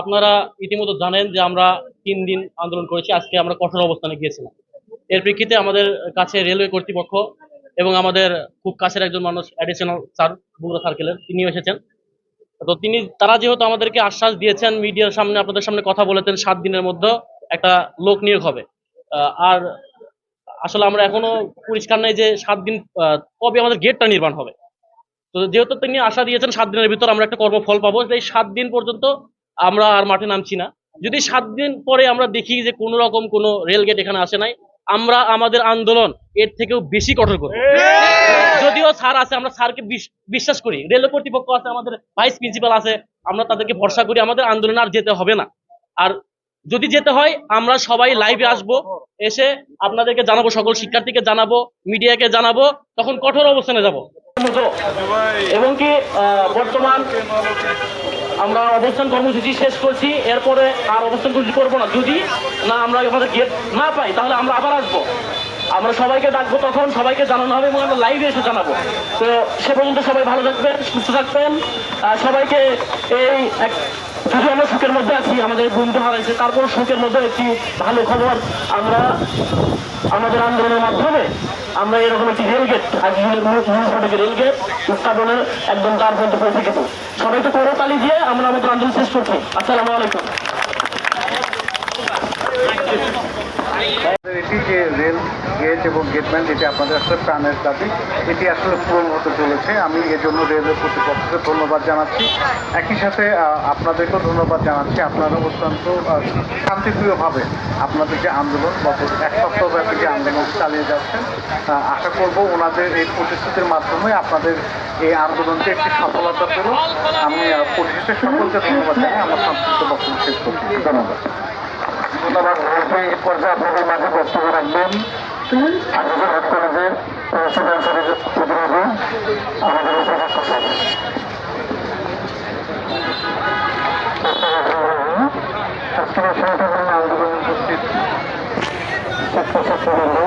আপনারা ইতিমধ্যে জানেন যে আমরা তিন দিন আন্দোলন করেছি, আজকে আমরা কঠোর অবস্থানে গিয়েছিলাম। এর প্রেক্ষিতে আমাদের কাছে রেলওয়ে কর্তৃপক্ষ এবং আমাদের খুব কাছের একজন মানুষ অ্যাডিশনাল স্যার বগুড়া সার্কেলের, তিনিও এসেছেন। তো তিনি, তারা যেহেতু আমাদেরকে আশ্বাস দিয়েছেন, মিডিয়ার সামনে, আপনাদের সামনে কথা বলেছেন, সাত দিনের মধ্যে একটা লোক নিয়োগ হবে। আর আসলে আমরা এখনও পরিষ্কার নাই যে সাত দিন কবে আমাদের গেটটা নির্মাণ হবে। তো যেহেতু তিনি আশা দিয়েছেন সাত দিনের ভিতর আমরা একটা কর্মফল পাবো এই সাত দিন পর্যন্ত আমরা আর মাঠে নামছি না। যদি সাত দিন পরে আমরা দেখি যে কোনো রকম কোনো রেল গেট এখানে আসে নাই আমরা আমাদের আন্দোলন এর থেকেও বেশি কঠোর করব। যদিও স্যার আছে আমরা স্যারকে বিশ্বাস করি। রেল কর্তৃপক্ষ আছে আমাদের ভাইস প্রিন্সিপাল আছে আমরা তাদেরকে ভরসা করি আমাদের আন্দোলন আর যেতে হবে না। আর যদি যেতে হয় আমরা সবাই লাইভে আসব এসে আপনাদেরকে জানাব সকল শিক্ষার্থীকে জানাব মিডিয়াকে জানাব তখন কঠোর অবস্থানে যাব। এবং কি বর্তমান আমরা অবস্থান কর্মসূচি শেষ করছি, এরপরে আর অবস্থান কর্মসূচি করব না। যদি না আমরা আমাদের গেট না পাই, তাহলে আমরা আবার আসব। আমরা সবাইকে ডাকবো তখন, সবাইকে জানানো হবে এবং আমরা লাইভে এসে জানাব। তো সে পর্যন্ত সবাই ভালো থাকবেন, সুস্থ থাকবেন। সবাইকে এই এক যদি আমরা সুখের মধ্যে আছি, আমাদের বন্ধু হারাইছে তারপর সুখের মধ্যে একটি ভালো খবর, আমরা আমাদের আন্দোলনের মাধ্যমে আমরা এরকম একটি রেলগেট ফটকে রেলগেট উৎপাদনের একদম তার পর্যন্ত পৌঁছে গেছে। সবাইকে করতালি দিয়ে আমরা আমাদের আন্দোলন শেষ করছি। আসসালামু আলাইকুম। এটি যে রেল গেট এবং গেটম্যান যেটি আপনাদের আসলে প্রাণের দাবি, এটি আসলে পূরণ হতে চলেছে। আমি এজন্য রেলের কর্তৃপক্ষকে ধন্যবাদ জানাচ্ছি। একই সাথে আপনাদেরকেও ধন্যবাদ জানাচ্ছি। আপনারা অত্যন্ত শান্তিপ্রিয়ভাবে আপনাদের যে আন্দোলন বা এক সপ্তাহব্যাপী যে আন্দোলন চালিয়ে যাচ্ছেন আশা করব ওনাদের এই প্রতিশ্রুতির মাধ্যমে আপনাদের এই আন্দোলনকে একটি সফলতা পেল আমি পরিশেষে সকলকে ধন্যবাদ জানাই। আমার সংক্ষিপ্ত বক্তব্য শেষ করছি। ধন্যবাদ। ধন্যবাদ এই পর্যায়ে আপনাদের মাঝে বক্তব্য রাখবেন। আমাদের হেড কলেজের প্রেসিডেন্ট প্রতিনিধি আমাদের উপভোগ করছেন আজকের সংগঠনের আন্দোলন উপস্থিত ছাত্রছাত্রীবৃন্দ